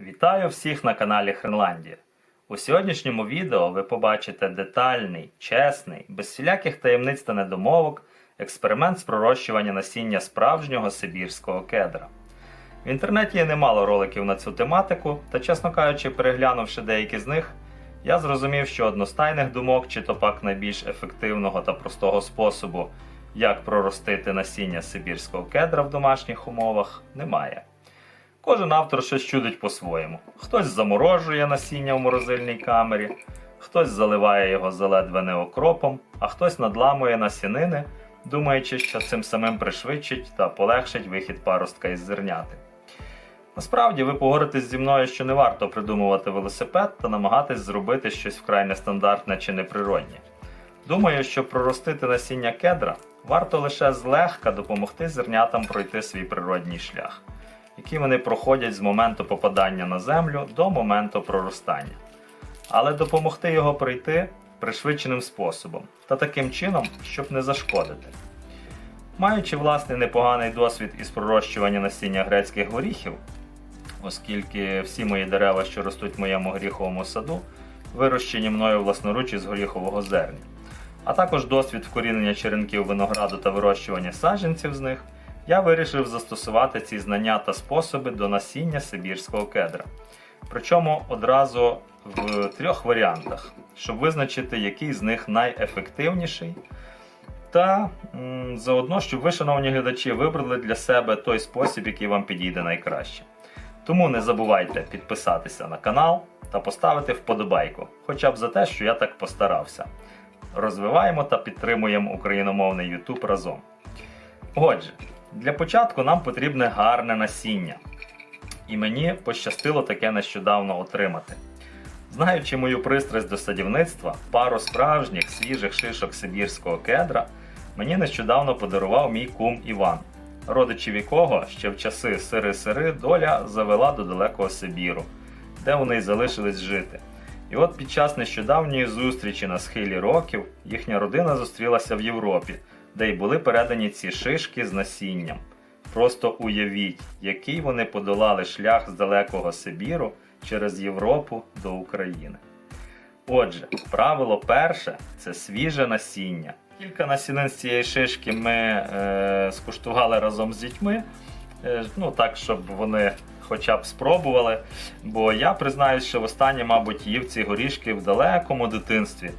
Вітаю всіх на каналі Хренландія. У сьогоднішньому відео ви побачите детальний, чесний, без всіляких таємниць та недомовок експеримент з пророщування насіння справжнього сибірського кедра. В інтернеті є немало роликів на цю тематику, та, чесно кажучи, переглянувши деякі з них, я зрозумів, що одностайних думок чи то пак найбільш ефективного та простого способу, як проростити насіння сибірського кедра в домашніх умовах, немає. Кожен автор щось чудить по-своєму. Хтось заморожує насіння в морозильній камері, хтось заливає його заледве не окропом, а хтось надламує насінини, думаючи, що цим самим пришвидшить та полегшить вихід паростка із зерняти. Насправді ви погодитесь зі мною, що не варто придумувати велосипед та намагатись зробити щось вкрай нестандартне чи неприроднє. Думаю, щоб проростити насіння кедра, варто лише злегка допомогти зернятам пройти свій природній шлях, який вони проходять з моменту попадання на землю до моменту проростання. Але допомогти його пройти пришвидшеним способом та таким чином, щоб не зашкодити. Маючи власний непоганий досвід із пророщування насіння грецьких горіхів, оскільки всі мої дерева, що ростуть в моєму горіховому саду, вирощені мною власноруч із горіхового зерня, а також досвід вкорінення черенків винограду та вирощування саджанців з них, я вирішив застосувати ці знання та способи до насіння сибірського кедра. Причому одразу в трьох варіантах, щоб визначити, який з них найефективніший. Та заодно, щоб ви, шановні глядачі, вибрали для себе той спосіб, який вам підійде найкраще. Тому не забувайте підписатися на канал та поставити вподобайку, хоча б за те, що я так постарався. Розвиваємо та підтримуємо україномовний YouTube разом. Отже, для початку нам потрібне гарне насіння. І мені пощастило таке нещодавно отримати. Знаючи мою пристрасть до садівництва, пару справжніх свіжих шишок сибірського кедра мені нещодавно подарував мій кум Іван, родичів якого ще в часи сири-сири доля завела до далекого Сибіру, де вони й залишились жити. І от під час нещодавньої зустрічі на схилі років їхня родина зустрілася в Європі, де й були передані ці шишки з насінням. Просто уявіть, який вони подолали шлях з далекого Сибіру через Європу до України. Отже, правило перше це свіже насіння. Кілька насінин з цієї шишки ми е, скуштували разом з дітьми, е, ну так, щоб вони хоча б спробували. Бо я признаюсь, що востаннє, мабуть, їв ці горішки в далекому дитинстві.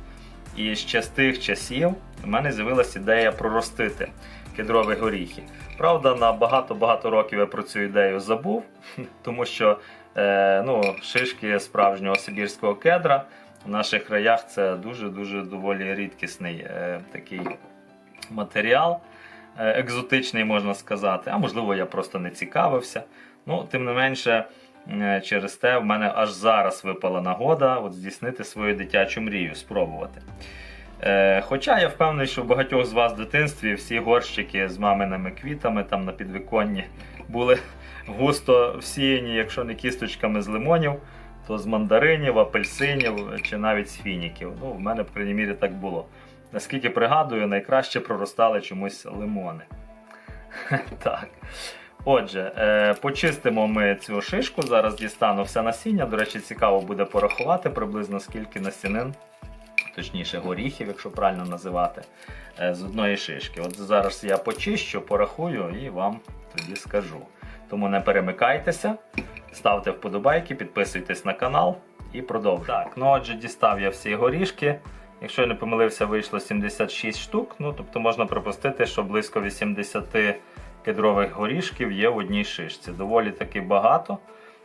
І ще з тих часів в мене з'явилася ідея проростити кедрові горіхи. Правда, на багато-багато років я про цю ідею забув, тому що е, ну, шишки справжнього сибірського кедра в наших краях це дуже-дуже доволі рідкісний е, такий матеріал, е, екзотичний, можна сказати. А можливо, я просто не цікавився. Ну, тим не менше, через те в мене аж зараз випала нагода от здійснити свою дитячу мрію, спробувати. Е, Хоча я впевнений, що багатьох з вас в дитинстві всі горщики з маминими квітами там на підвіконні були густо всіяні, якщо не кісточками з лимонів, то з мандаринів, апельсинів чи навіть з фініків. Ну, в мене, в крайній мірі, так було. Наскільки пригадую, найкраще проростали чомусь лимони. Так. Отже, е, почистимо ми цю шишку. Зараз дістану все насіння. До речі, цікаво буде порахувати приблизно скільки насінин, точніше горіхів, якщо правильно називати, е, з одної шишки. От зараз я почищу, порахую і вам тоді скажу. Тому не перемикайтеся, ставте вподобайки, підписуйтесь на канал і продовжуємо. Так, ну отже, дістав я всі горішки. Якщо я не помилився, вийшло 76 штук. Ну, тобто можна припустити, що близько 80 кедрових горішків є в одній шишці. Доволі таки багато.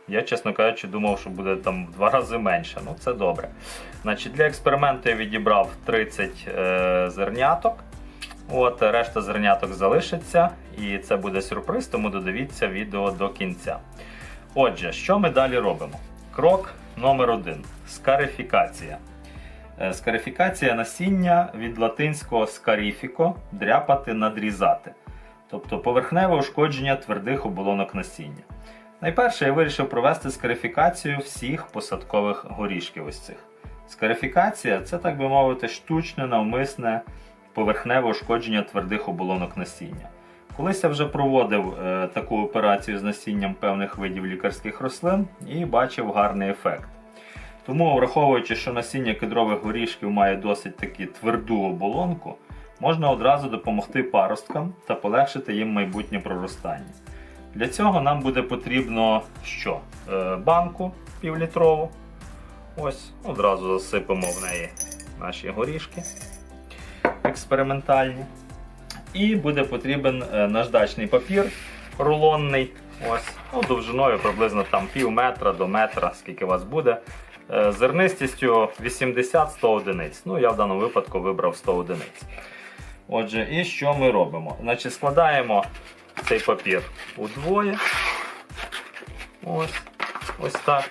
Я, чесно кажучи, думав, що буде там в два рази менше. Ну, це добре. Значить, Для експерименту я відібрав 30 е, зерняток. От, решта зерняток залишиться, і це буде сюрприз, тому додивіться відео до кінця. Отже, що ми далі робимо? Крок номер один скарифікація. Е, Скарифікація насіння від латинського скаріфіко дряпати, надрізати. Тобто поверхневе ушкодження твердих оболонок насіння. Найперше я вирішив провести скарифікацію всіх посадкових горішків ось цих. Скарифікація це, так би мовити, штучне, навмисне поверхневе ушкодження твердих оболонок насіння. Колись я вже проводив е, таку операцію з насінням певних видів лікарських рослин і бачив гарний ефект. Тому, враховуючи, що насіння кедрових горішків має досить таки тверду оболонку, можна одразу допомогти паросткам та полегшити їм майбутнє проростання. Для цього нам буде потрібно що? Е, банку півлітрову. Ось, одразу засипемо в неї наші горішки експериментальні. І буде потрібен е, наждачний папір рулонний. Ось, ну, довжиною приблизно там пів метра до метра, скільки у вас буде. Е, Зернистістю 80-100 одиниць. Ну, я в даному випадку вибрав 100 одиниць. Отже, і що ми робимо? Значить, складаємо цей папір удвоє. Ось, ось так.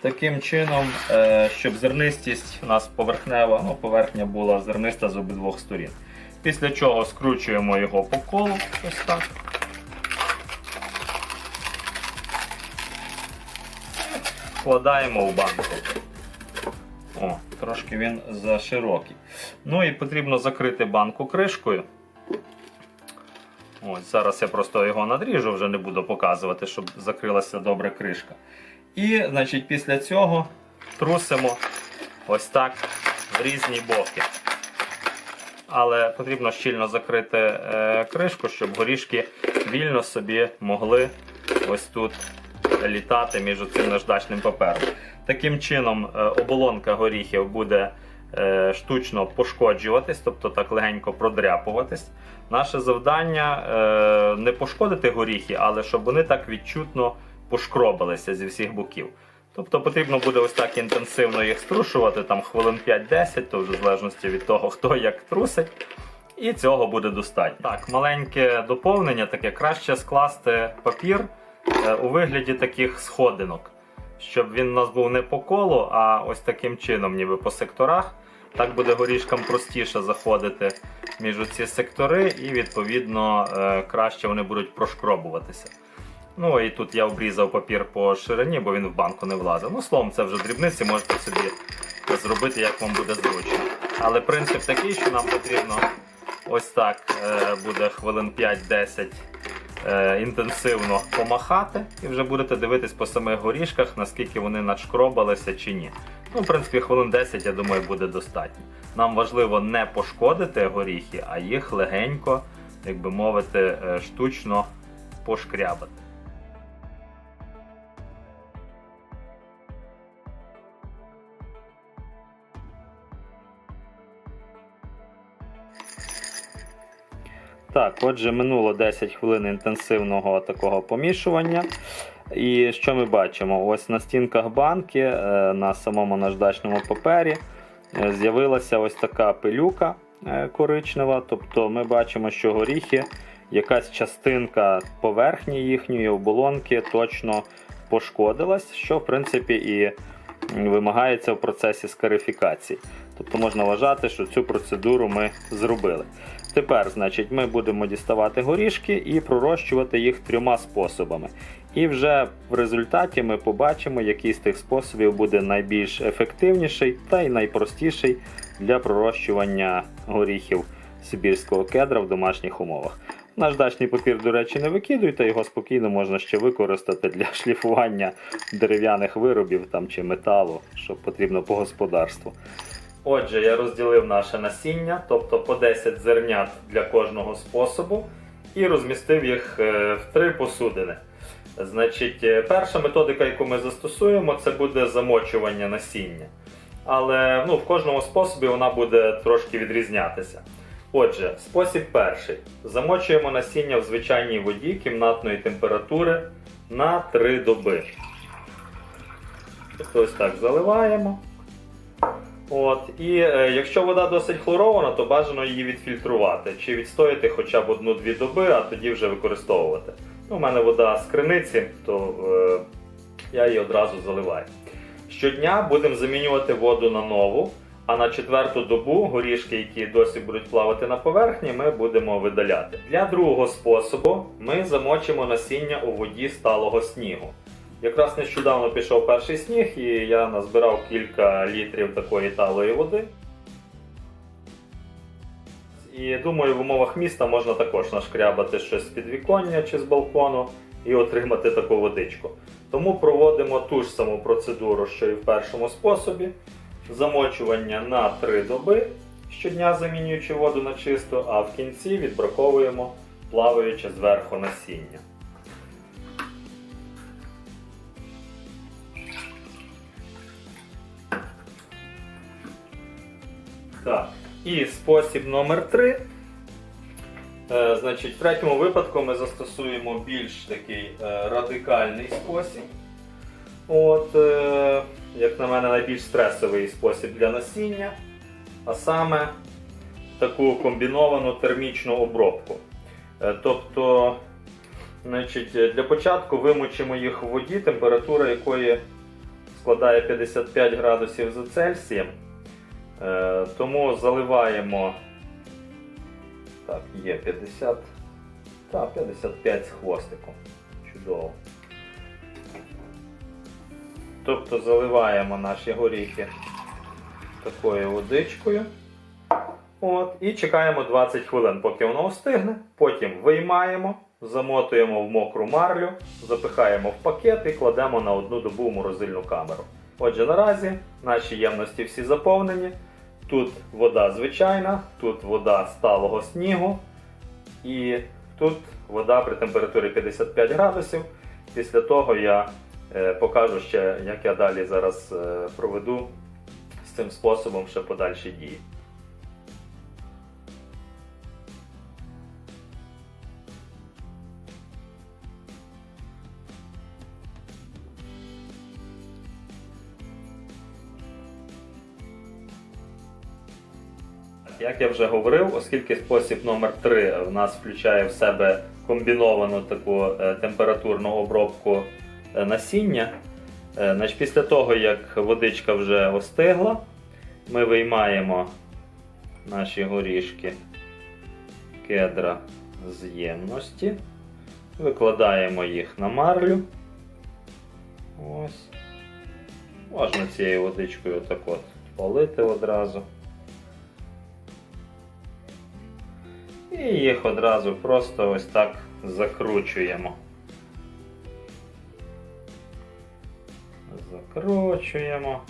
Таким чином, е, щоб зернистість у нас поверхнева, ну, поверхня була зерниста з обидвох сторін. Після чого скручуємо його по колу, ось так. Вкладаємо в банку. О, трошки він заширокий. Ну і потрібно закрити банку кришкою. Ось, зараз я просто його надріжу, вже не буду показувати, щоб закрилася добре кришка. І значить, після цього трусимо ось так в різні боки. Але потрібно щільно закрити е, кришку, щоб горішки вільно собі могли ось тут літати між цим наждачним папером. Таким чином, е, оболонка горіхів буде е, штучно пошкоджуватись, тобто так легенько продряпуватись. Наше завдання е, не пошкодити горіхи, але щоб вони так відчутно пошкробилися зі всіх боків. Тобто потрібно буде ось так інтенсивно їх струшувати, там хвилин 5-10, то вже в залежності від того, хто як трусить. І цього буде достатньо. Так, маленьке доповнення, таке краще скласти папір у вигляді таких сходинок, щоб він у нас був не по колу, а ось таким чином, ніби по секторах. Так буде горішкам простіше заходити між ці сектори, і відповідно е, краще вони будуть прошкробуватися. Ну і тут я обрізав папір по ширині, бо він в банку не влазив. Ну, словом, це вже дрібниці, можете собі зробити, як вам буде зручно. Але принцип такий, що нам потрібно ось так е, буде хвилин 5-10 е, інтенсивно помахати, і вже будете дивитись по самих горішках, наскільки вони надшкробалися чи ні. Ну, в принципі, хвилин 10, я думаю, буде достатньо. Нам важливо не пошкодити горіхи, а їх легенько, як би мовити, е, штучно пошкрябати. Так, отже, минуло 10 хвилин інтенсивного такого помішування. І що ми бачимо? Ось на стінках банки е, на самому наждачному папері е, з'явилася ось така пилюка е, коричнева. Тобто ми бачимо, що горіхи, якась частинка поверхні їхньої оболонки точно пошкодилась, що в принципі і вимагається в процесі скарифікації. Тобто можна вважати, що цю процедуру ми зробили. Тепер, значить, ми будемо діставати горішки і пророщувати їх трьома способами. І вже в результаті ми побачимо, який з тих способів буде найбільш ефективніший та й найпростіший для пророщування горіхів сибірського кедра в домашніх умовах. Наждачний папір, до речі, не викидуйте, його спокійно можна ще використати для шліфування дерев'яних виробів там, чи металу, що потрібно по господарству. Отже, я розділив наше насіння, тобто по 10 зернят для кожного способу, і розмістив їх е, в три посудини. Значить, е, перша методика, яку ми застосуємо, це буде замочування насіння. Але ну, в кожному способі вона буде трошки відрізнятися. Отже, спосіб перший. Замочуємо насіння в звичайній воді кімнатної температури на 3 доби. Ось так заливаємо. От, І е, якщо вода досить хлорована, то бажано її відфільтрувати чи відстояти хоча б одну-дві доби, а тоді вже використовувати. Ну, У мене вода з криниці, то е, я її одразу заливаю. Щодня будемо замінювати воду на нову, а на четверту добу горішки, які досі будуть плавати на поверхні, ми будемо видаляти. Для другого способу ми замочимо насіння у воді сталого снігу. Якраз нещодавно пішов перший сніг, і я назбирав кілька літрів такої талої води. І думаю, в умовах міста можна також нашкрябати щось з підвіконня чи з балкону і отримати таку водичку. Тому проводимо ту ж саму процедуру, що і в першому способі. Замочування на 3 доби, щодня замінюючи воду на чисту, а в кінці відбраковуємо плаваюче зверху насіння. Так. І спосіб номер 3. Е, значить, в третьому випадку ми застосуємо більш такий е, радикальний спосіб. От, е, як на мене, найбільш стресовий спосіб для насіння, а саме таку комбіновану термічну обробку. Е, тобто, значить, для початку вимочимо їх у воді, температура якої складає 55 градусів за Цельсієм. Е, Тому заливаємо. Так, є 50. Та, 55 з хвостиком. Чудово. Тобто заливаємо наші горіхи такою водичкою. От, і чекаємо 20 хвилин, поки воно остигне. Потім виймаємо, замотуємо в мокру марлю, запихаємо в пакет і кладемо на одну добу в морозильну камеру. Отже, наразі наші ємності всі заповнені. Тут вода звичайна, тут вода сталого снігу, і тут вода при температурі 55 градусів. Після того я е, покажу ще, як я далі зараз е, проведу з цим способом ще подальші дії. Як я вже говорив, оскільки спосіб номер 3 в нас включає в себе комбіновану таку е, температурну обробку е, насіння, е, значить, після того, як водичка вже остигла, ми виймаємо наші горішки кедра з ємності, викладаємо їх на марлю. Ось. Можна цією водичкою так от полити одразу. І їх одразу просто ось так закручуємо. Закручуємо.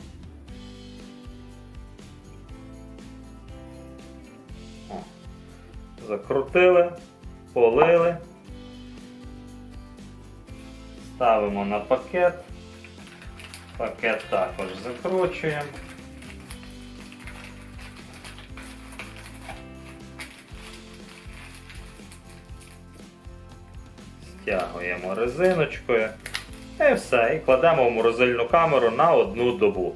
О. Закрутили, полили. Ставимо на пакет. Пакет також закручуємо. Стягуємо резиночкою. І все. І кладемо в морозильну камеру на одну добу.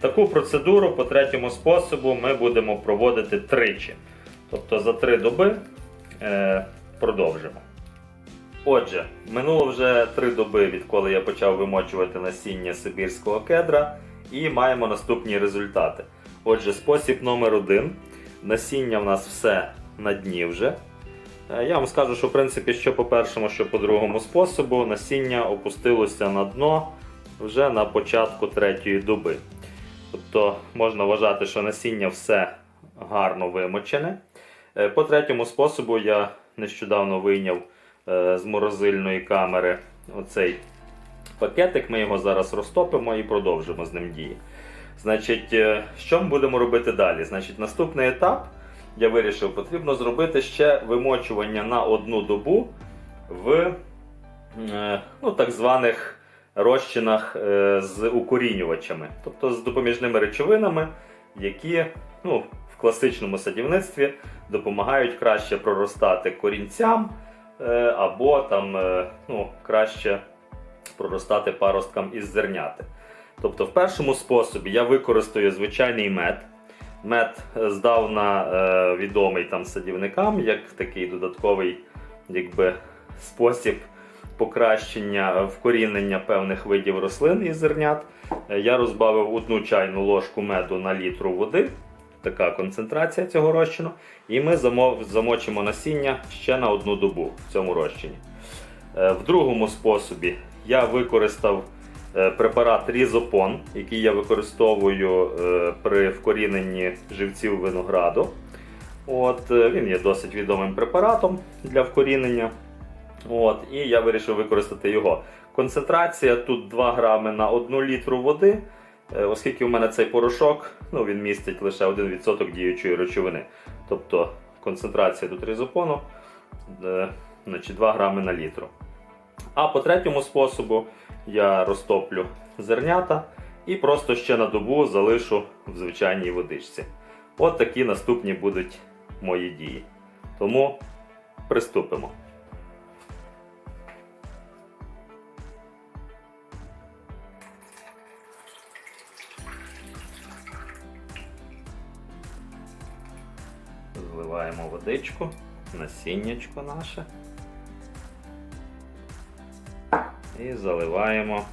Таку процедуру по третьому способу ми будемо проводити тричі. Тобто за три доби е, продовжимо. Отже, минуло вже три доби, відколи я почав вимочувати насіння сибірського кедра, і маємо наступні результати. Отже, спосіб номер один. Насіння в нас все на дні вже. Е, Я вам скажу, що в принципі, що по першому, що по другому способу, насіння опустилося на дно вже на початку третьої доби. Тобто можна вважати, що насіння все гарно вимочене. Е, По третьому способу я нещодавно вийняв е, з морозильної камери оцей пакетик. Ми його зараз розтопимо і продовжимо з ним дії. Значить, що ми будемо робити далі? Значить, наступний етап я вирішив, потрібно зробити ще вимочування на одну добу в е, ну, так званих розчинах е, з укорінювачами, тобто з допоміжними речовинами, які ну, в класичному садівництві допомагають краще проростати корінцям е, або там, ну, краще проростати паросткам із зерняти. Тобто, в першому способі я використаю звичайний мед. Мед е, здавна е, відомий там садівникам як такий додатковий якби, спосіб покращення вкорінення певних видів рослин із зернят. Е, Я розбавив одну чайну ложку меду на літру води. Така концентрація цього розчину. І ми замочимо насіння ще на одну добу в цьому розчині. Е, В другому способі я використав е, препарат Різопон, який я використовую е, при вкоріненні живців винограду. От, е, він є досить відомим препаратом для вкорінення. От, і я вирішив використати його. Концентрація тут 2 грами на 1 літру води, е, оскільки в мене цей порошок ну, він містить лише 1% діючої речовини. Тобто концентрація тут е, значить, 2 грами на літру. А по третьому способу я розтоплю зернята і просто ще на добу залишу в звичайній водичці. От такі наступні будуть мої дії. Тому приступимо. Зливаємо водичку, насіннячко наше. І заливаємо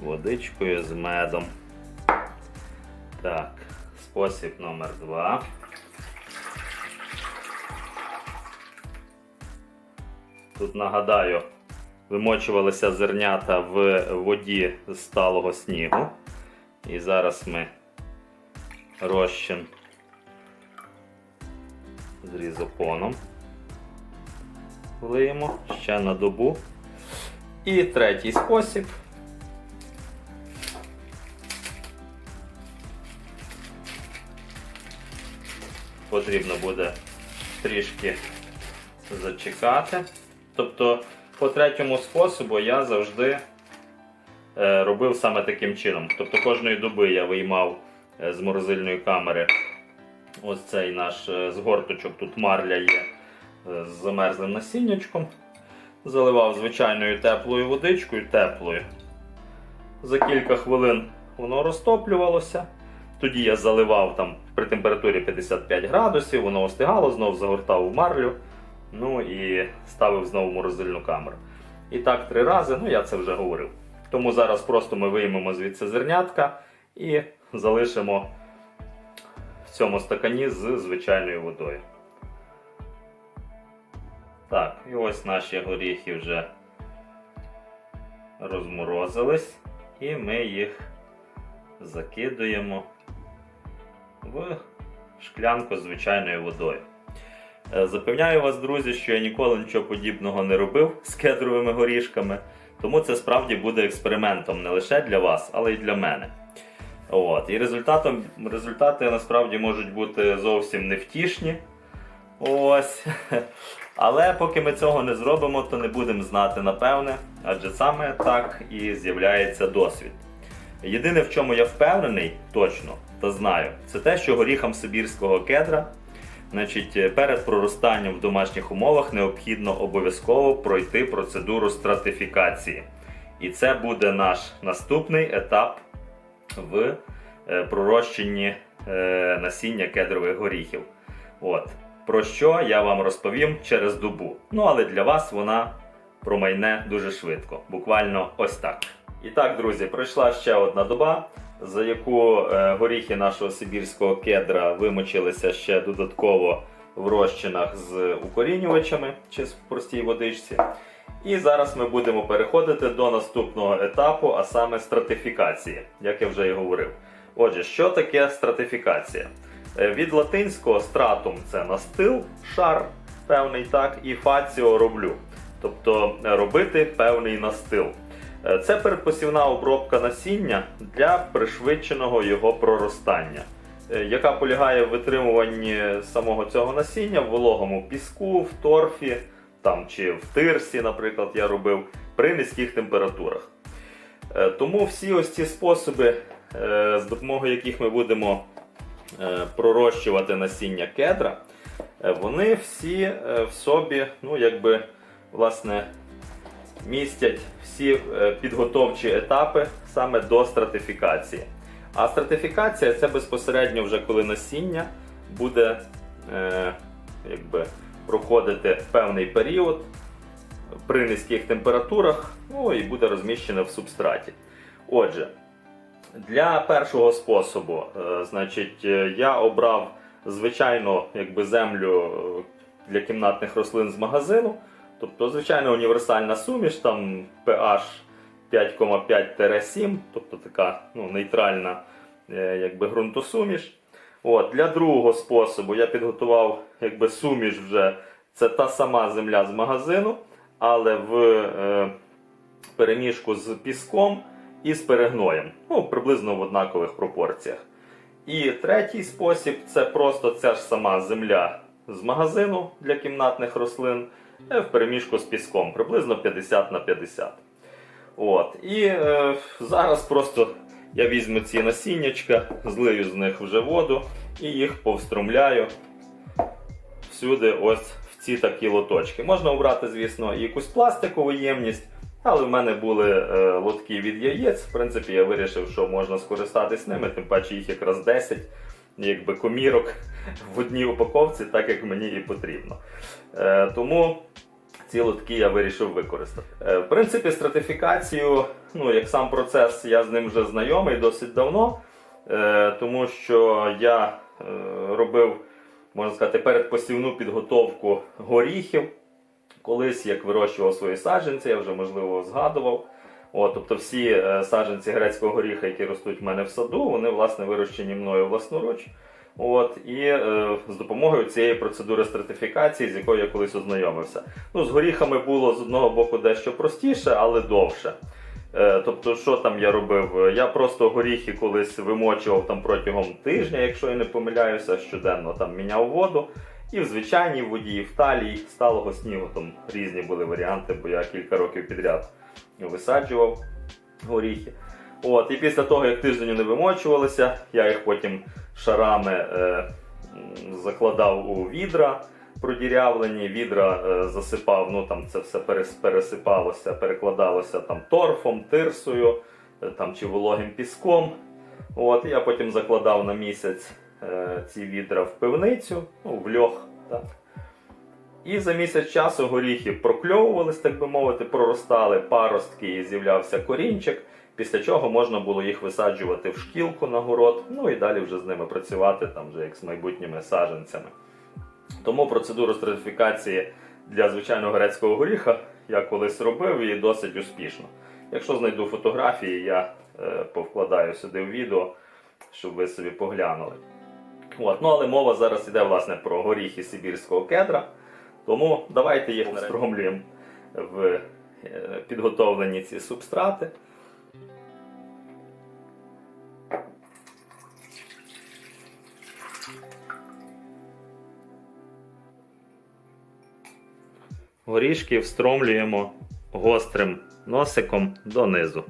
водичкою з медом. Так, спосіб номер два. Тут нагадаю, вимочувалися зернята в воді з сталого снігу. І зараз ми розчин з різопоном влиємо ще на добу. І третій спосіб. Потрібно буде трішки зачекати. Тобто, по третьому способу я завжди е, робив саме таким чином. Тобто кожної доби я виймав е, з морозильної камери ось цей наш е, згорточок, тут марля є з замерзлим насіннячком. Заливав звичайною теплою водичкою, теплою. За кілька хвилин воно розтоплювалося. Тоді я заливав там при температурі 55 градусів, воно остигало, знову загортав в марлю. Ну і ставив знову морозильну камеру. І так три рази, ну я це вже говорив. Тому зараз просто ми виймемо звідси зернятка і залишимо в цьому стакані з звичайною водою. Так, і ось наші горіхи вже розморозились, і ми їх закидуємо в шклянку з звичайною водою. Е, Запевняю вас, друзі, що я ніколи нічого подібного не робив з кедровими горішками, тому це справді буде експериментом не лише для вас, але й для мене. От. І результатом, результати насправді можуть бути зовсім невтішні. Ось. Але поки ми цього не зробимо, то не будемо знати напевне, адже саме так і з'являється досвід. Єдине, в чому я впевнений точно та знаю, це те, що горіхам сибірського кедра Значить, перед проростанням в домашніх умовах необхідно обов'язково пройти процедуру стратифікації. І це буде наш наступний етап в е, пророщенні е, насіння кедрових горіхів. От. Про що я вам розповім через добу. Ну, але для вас вона промайне дуже швидко. Буквально ось так. І так, друзі, пройшла ще одна доба за яку е, горіхи нашого сибірського кедра вимочилися ще додатково в розчинах з укорінювачами чи в простій водичці. І зараз ми будемо переходити до наступного етапу, а саме стратифікації, як я вже і говорив. Отже, що таке стратифікація? Е, Від латинського стратум це настил, шар певний так, і фаціо роблю. Тобто е, робити певний настил. Е, Це передпосівна обробка насіння для пришвидшеного його проростання, яка полягає в витримуванні самого цього насіння в вологому піску, в торфі там, чи в тирсі, наприклад, я робив при низьких температурах. Тому всі ось ці способи, з допомогою яких ми будемо пророщувати насіння кедра, е, вони всі е, в собі, ну, якби, власне, містять всі е, підготовчі етапи саме до стратифікації. А стратифікація це безпосередньо вже коли насіння буде е, якби, проходити певний період при низьких температурах, ну і буде розміщене в субстраті. Отже, для першого способу, е, значить, е, я обрав звичайну якби, землю е, для кімнатних рослин з магазину. Тобто, звичайно, універсальна суміш, там pH 5,5-7, тобто така ну, нейтральна якби, ґрунтосуміш. От, для другого способу я підготував якби суміш вже. Це та сама земля з магазину, але в е, перемішку з піском і з перегноєм. Ну, приблизно в однакових пропорціях. І третій спосіб це просто ця ж сама земля з магазину для кімнатних рослин е, в перемішку з піском, приблизно 50 на 50. От. І е, зараз просто я візьму ці насіннячка, злию з них вже воду і їх повстромляю всюди ось в ці такі лоточки. Можна обрати, звісно, якусь пластикову ємність, але в мене були е, лотки від яєць. В принципі, я вирішив, що можна скористатись ними, тим паче їх якраз 10 якби комірок в одній упаковці, так як мені і потрібно. Е, тому ці лотки я вирішив використати. Е, в принципі, стратифікацію, ну як сам процес, я з ним вже знайомий досить давно, е, тому що я е, робив, можна сказати, передпосівну підготовку горіхів. Колись як вирощував свої саджанці, я вже можливо згадував. От, тобто всі е, саджанці грецького горіха, які ростуть в мене в саду, вони власне вирощені мною власноруч. От, і е, з допомогою цієї процедури стратифікації, з якою я колись ознайомився. Ну, з горіхами було з одного боку дещо простіше, але довше. Е, тобто, що там я робив? Я просто горіхи колись вимочував там протягом тижня, якщо я не помиляюся, щоденно там міняв воду. І в звичайній воді, і в талії сталого снігу там різні були варіанти, бо я кілька років підряд висаджував горіхи. От, і після того, як тиждень вони вимочувалися, я їх потім шарами е, закладав у відра продірявлені, відра е, засипав, ну там це все пересипалося, перекладалося там торфом, тирсою е, там, чи вологим піском. От, я потім закладав на місяць ці відра в пивницю, ну, в льох. Так. І за місяць часу горіхи прокльовувались, так би мовити, проростали паростки і з'являвся корінчик, після чого можна було їх висаджувати в шкілку на город, ну і далі вже з ними працювати, там вже як з майбутніми саджанцями. Тому процедуру стратифікації для звичайного грецького горіха я колись робив і досить успішно. Якщо знайду фотографії, я е, повкладаю сюди в відео, щоб ви собі поглянули. От, ну але мова зараз іде власне про горіхи сибірського кедра. Тому давайте їх встромлюємо в е, підготовлені ці субстрати. Горішки встромлюємо гострим носиком донизу.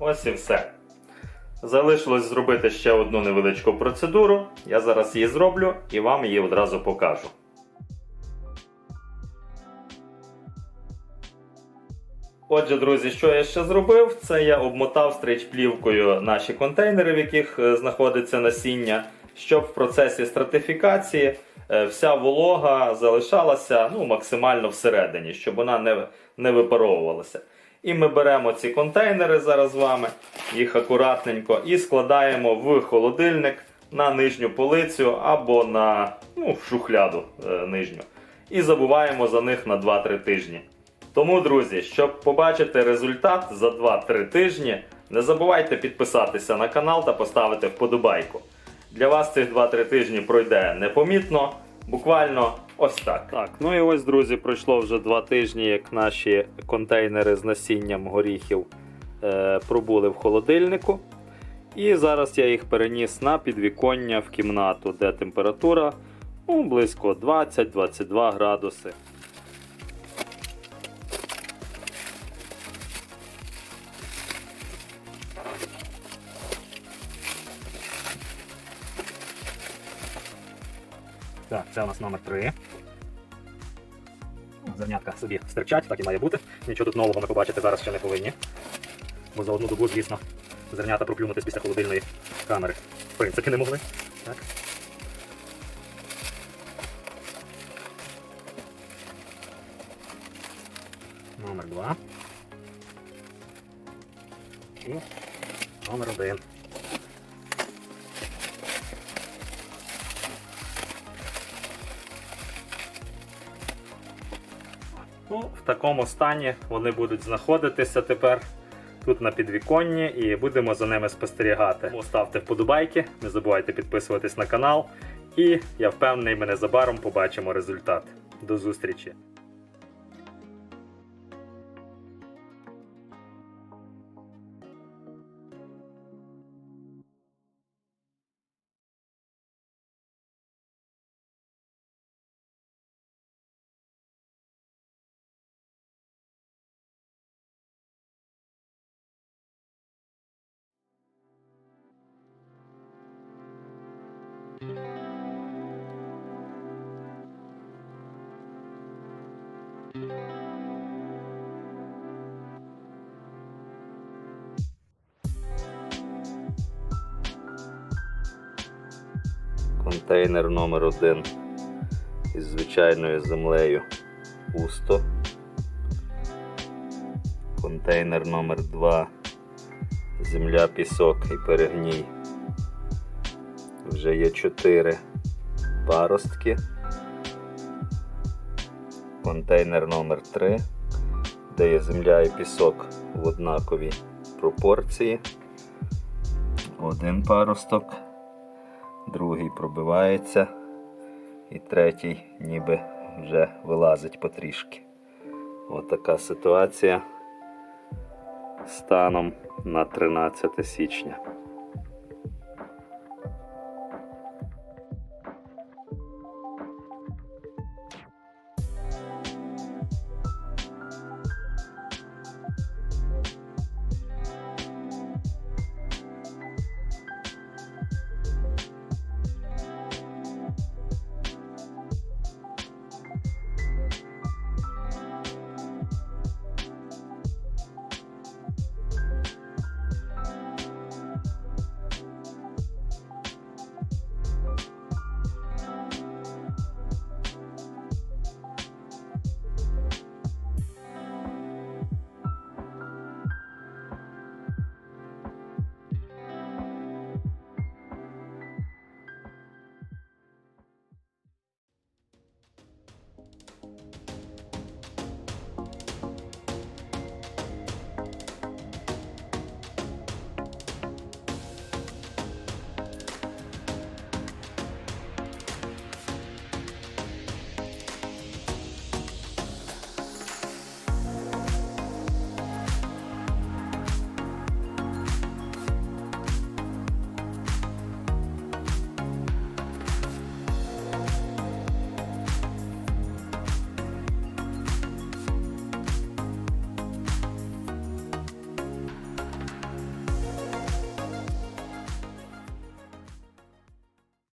Ось і все. Залишилось зробити ще одну невеличку процедуру. Я зараз її зроблю і вам її одразу покажу. Отже, друзі, що я ще зробив? Це я обмотав стрейч-плівкою наші контейнери, в яких е, знаходиться насіння, щоб в процесі стратифікації е, вся волога залишалася ну, максимально всередині, щоб вона не, не випаровувалася. І ми беремо ці контейнери зараз з вами, їх акуратненько і складаємо в холодильник на нижню полицю або на ну, шухляду е, нижню. І забуваємо за них на 2-3 тижні. Тому, друзі, щоб побачити результат за 2-3 тижні, не забувайте підписатися на канал та поставити вподобайку. Для вас цих 2-3 тижні пройде непомітно, Буквально ось так. Так, ну і ось, друзі, пройшло вже два тижні, як наші контейнери з насінням горіхів е, пробули в холодильнику. І зараз я їх переніс на підвіконня в кімнату, де температура ну, близько 20-22 градуси. Так, це у нас номер 3. Зернятка собі стирчать, так і має бути. Нічого тут нового ми побачити зараз ще не повинні. Бо за одну добу, звісно, зернята проплюнутись після холодильної камери. В принципі, не могли. Так. Номер 2. І номер 1. Такому стані вони будуть знаходитися тепер тут на підвіконні і будемо за ними спостерігати. Ставте вподобайки, не забувайте підписуватись на канал. І я впевнений, ми незабаром побачимо результат. До зустрічі! Контейнер номер один із звичайною землею пусто. Контейнер номер 2 земля, пісок і перегній. Вже є 4 паростки. Контейнер номер 3 де є земля і пісок в однаковій пропорції. Один паросток другий пробивається, і третій ніби вже вилазить потрішки. Отака ситуація станом на 13 січня.